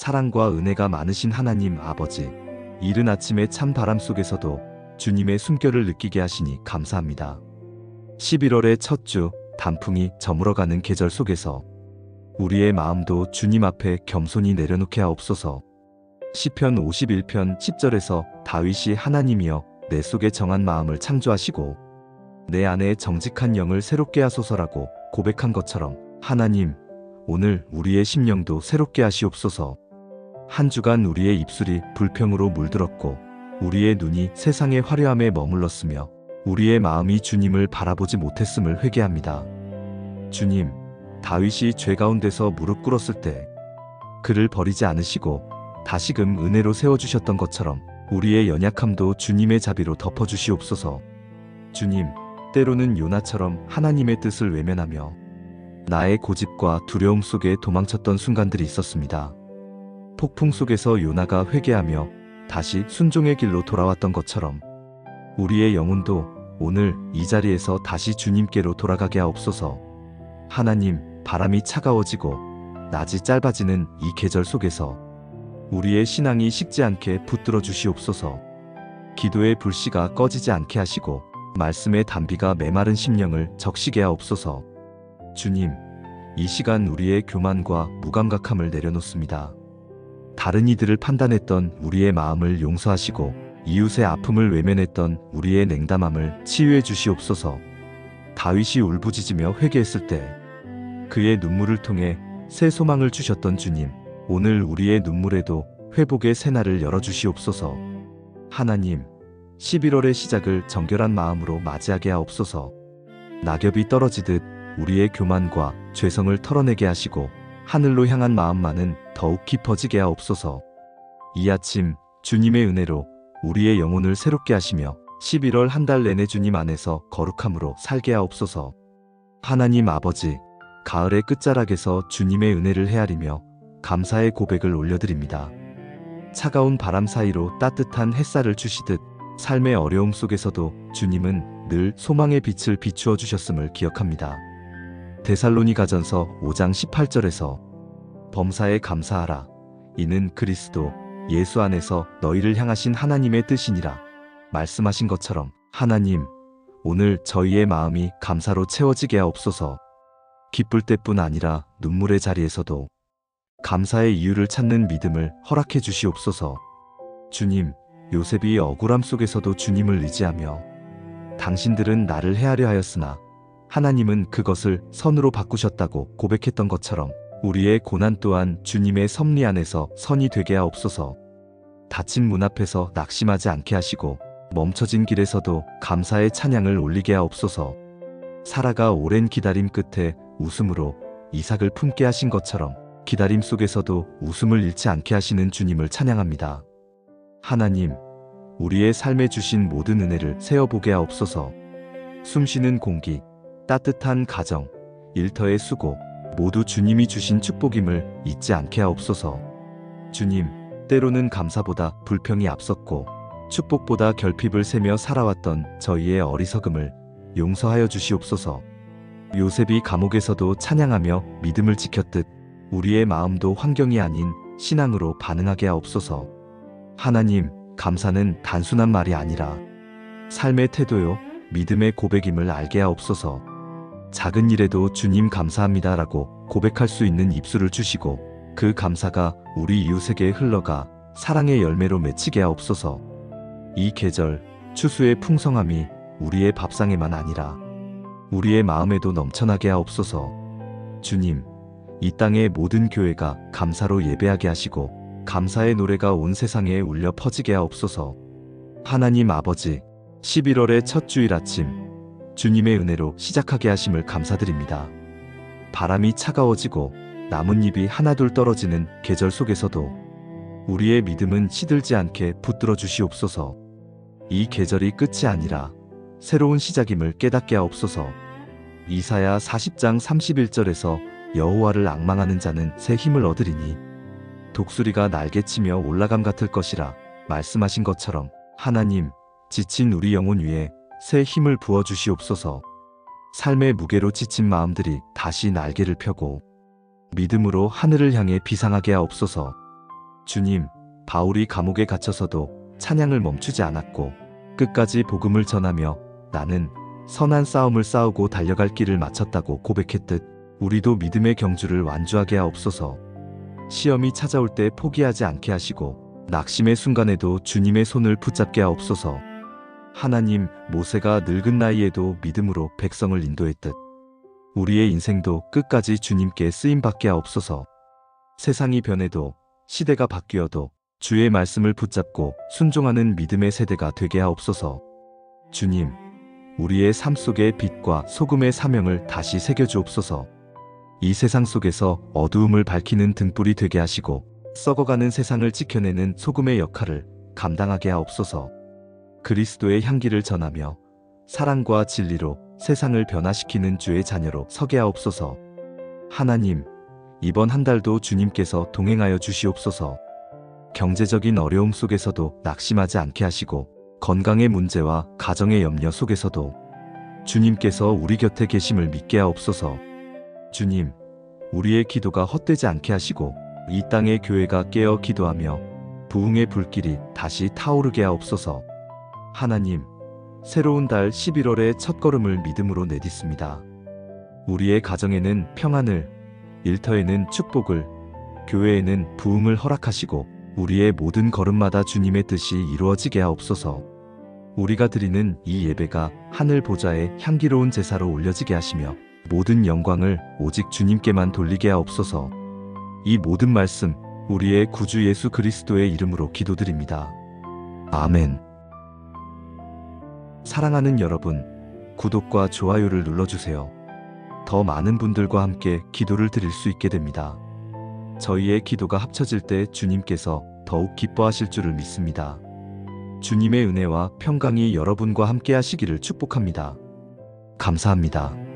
사랑과 은혜가 많으신 하나님 아버지, 이른 아침의 찬 바람 속에서도 주님의 숨결을 느끼게 하시니 감사합니다. 11월의 첫 주, 단풍이 저물어가는 계절 속에서 우리의 마음도 주님 앞에 겸손히 내려놓게 하옵소서. 시편 51편 10절에서 다윗이 하나님이여 내 속에 정한 마음을 창조하시고 내 안에 정직한 영을 새롭게 하소서라고 고백한 것처럼 하나님 오늘 우리의 심령도 새롭게 하시옵소서. 한 주간 우리의 입술이 불평으로 물들었고 우리의 눈이 세상의 화려함에 머물렀으며 우리의 마음이 주님을 바라보지 못했음을 회개합니다. 주님, 다윗이 죄 가운데서 무릎 꿇었을 때 그를 버리지 않으시고 다시금 은혜로 세워주셨던 것처럼 우리의 연약함도 주님의 자비로 덮어주시옵소서. 주님, 때로는 요나처럼 하나님의 뜻을 외면하며 나의 고집과 두려움 속에 도망쳤던 순간들이 있었습니다. 폭풍 속에서 요나가 회개하며 다시 순종의 길로 돌아왔던 것처럼 우리의 영혼도 오늘 이 자리에서 다시 주님께로 돌아가게 하옵소서. 하나님, 바람이 차가워지고 낮이 짧아지는 이 계절 속에서 우리의 신앙이 식지 않게 붙들어 주시옵소서. 기도의 불씨가 꺼지지 않게 하시고 말씀의 담비가 메마른 심령을 적시게 하옵소서. 주님, 이 시간 우리의 교만과 무감각함을 내려놓습니다. 다른 이들을 판단했던 우리의 마음을 용서하시고 이웃의 아픔을 외면했던 우리의 냉담함을 치유해 주시옵소서. 다윗이 울부짖으며 회개했을 때 그의 눈물을 통해 새 소망을 주셨던 주님, 오늘 우리의 눈물에도 회복의 새날을 열어 주시옵소서. 하나님, 11월의 시작을 정결한 마음으로 맞이하게 하옵소서. 낙엽이 떨어지듯 우리의 교만과 죄성을 털어내게 하시고 하늘로 향한 마음만은 더욱 깊어지게 하옵소서. 이 아침 주님의 은혜로 우리의 영혼을 새롭게 하시며 11월 한 달 내내 주님 안에서 거룩함으로 살게 하옵소서. 하나님 아버지, 가을의 끝자락에서 주님의 은혜를 헤아리며 감사의 고백을 올려드립니다. 차가운 바람 사이로 따뜻한 햇살을 주시듯 삶의 어려움 속에서도 주님은 늘 소망의 빛을 비추어 주셨음을 기억합니다. 데살로니 가전서 5장 18절에서 범사에 감사하라. 이는 그리스도 예수 안에서 너희를 향하신 하나님의 뜻이니라. 말씀하신 것처럼 하나님, 오늘 저희의 마음이 감사로 채워지게 하옵소서. 기쁠 때뿐 아니라 눈물의 자리에서도 감사의 이유를 찾는 믿음을 허락해 주시옵소서. 주님, 요셉이 억울함 속에서도 주님을 의지하며 당신들은 나를 헤아려 하였으나 하나님은 그것을 선으로 바꾸셨다고 고백했던 것처럼 우리의 고난 또한 주님의 섭리 안에서 선이 되게 하옵소서. 닫힌 문 앞에서 낙심하지 않게 하시고 멈춰진 길에서도 감사의 찬양을 올리게 하옵소서. 사라가 오랜 기다림 끝에 웃음으로 이삭을 품게 하신 것처럼 기다림 속에서도 웃음을 잃지 않게 하시는 주님을 찬양합니다. 하나님, 우리의 삶에 주신 모든 은혜를 세어보게 하옵소서. 숨쉬는 공기, 따뜻한 가정, 일터의 수고, 모두 주님이 주신 축복임을 잊지 않게 하옵소서. 주님, 때로는 감사보다 불평이 앞섰고 축복보다 결핍을 세며 살아왔던 저희의 어리석음을 용서하여 주시옵소서. 요셉이 감옥에서도 찬양하며 믿음을 지켰듯 우리의 마음도 환경이 아닌 신앙으로 반응하게 하옵소서. 하나님, 감사는 단순한 말이 아니라 삶의 태도요, 믿음의 고백임을 알게 하옵소서. 작은 일에도 주님 감사합니다라고 고백할 수 있는 입술을 주시고 그 감사가 우리 이웃에게 흘러가 사랑의 열매로 맺히게 하옵소서. 이 계절 추수의 풍성함이 우리의 밥상에만 아니라 우리의 마음에도 넘쳐나게 하옵소서. 주님, 이 땅의 모든 교회가 감사로 예배하게 하시고 감사의 노래가 온 세상에 울려 퍼지게 하옵소서. 하나님 아버지, 11월의 첫 주일 아침 주님의 은혜로 시작하게 하심을 감사드립니다. 바람이 차가워지고 나뭇잎이 하나둘 떨어지는 계절 속에서도 우리의 믿음은 시들지 않게 붙들어 주시옵소서. 이 계절이 끝이 아니라 새로운 시작임을 깨닫게 하옵소서. 이사야 40장 31절에서 여호와를 악망하는 자는 새 힘을 얻으리니 독수리가 날개치며 올라감 같을 것이라 말씀하신 것처럼 하나님 지친 우리 영혼 위에 새 힘을 부어 주시옵소서. 삶의 무게로 지친 마음들이 다시 날개를 펴고 믿음으로 하늘을 향해 비상하게 하옵소서. 주님, 바울이 감옥에 갇혀서도 찬양을 멈추지 않았고 끝까지 복음을 전하며 나는 선한 싸움을 싸우고 달려갈 길을 마쳤다고 고백했듯 우리도 믿음의 경주를 완주하게 하옵소서. 시험이 찾아올 때 포기하지 않게 하시고 낙심의 순간에도 주님의 손을 붙잡게 하옵소서. 하나님, 모세가 늙은 나이에도 믿음으로 백성을 인도했듯 우리의 인생도 끝까지 주님께 쓰임 받게 하옵소서. 세상이 변해도 시대가 바뀌어도 주의 말씀을 붙잡고 순종하는 믿음의 세대가 되게 하옵소서. 주님, 우리의 삶 속에 빛과 소금의 사명을 다시 새겨 주옵소서. 이 세상 속에서 어두움을 밝히는 등불이 되게 하시고 썩어가는 세상을 지켜내는 소금의 역할을 감당하게 하옵소서. 그리스도의 향기를 전하며 사랑과 진리로 세상을 변화시키는 주의 자녀로 서게 하옵소서. 하나님, 이번 한 달도 주님께서 동행하여 주시옵소서. 경제적인 어려움 속에서도 낙심하지 않게 하시고 건강의 문제와 가정의 염려 속에서도 주님께서 우리 곁에 계심을 믿게 하옵소서. 주님, 우리의 기도가 헛되지 않게 하시고 이 땅의 교회가 깨어 기도하며 부흥의 불길이 다시 타오르게 하옵소서. 하나님, 새로운 달 11월의 첫걸음을 믿음으로 내딛습니다. 우리의 가정에는 평안을, 일터에는 축복을, 교회에는 부흥을 허락하시고 우리의 모든 걸음마다 주님의 뜻이 이루어지게 하옵소서. 우리가 드리는 이 예배가 하늘 보좌에 향기로운 제사로 올려지게 하시며 모든 영광을 오직 주님께만 돌리게 하옵소서. 이 모든 말씀 우리의 구주 예수 그리스도의 이름으로 기도드립니다. 아멘. 사랑하는 여러분, 구독과 좋아요를 눌러주세요. 더 많은 분들과 함께 기도를 드릴 수 있게 됩니다. 저희의 기도가 합쳐질 때 주님께서 더욱 기뻐하실 줄을 믿습니다. 주님의 은혜와 평강이 여러분과 함께 하시기를 축복합니다. 감사합니다.